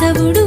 కేశవుడు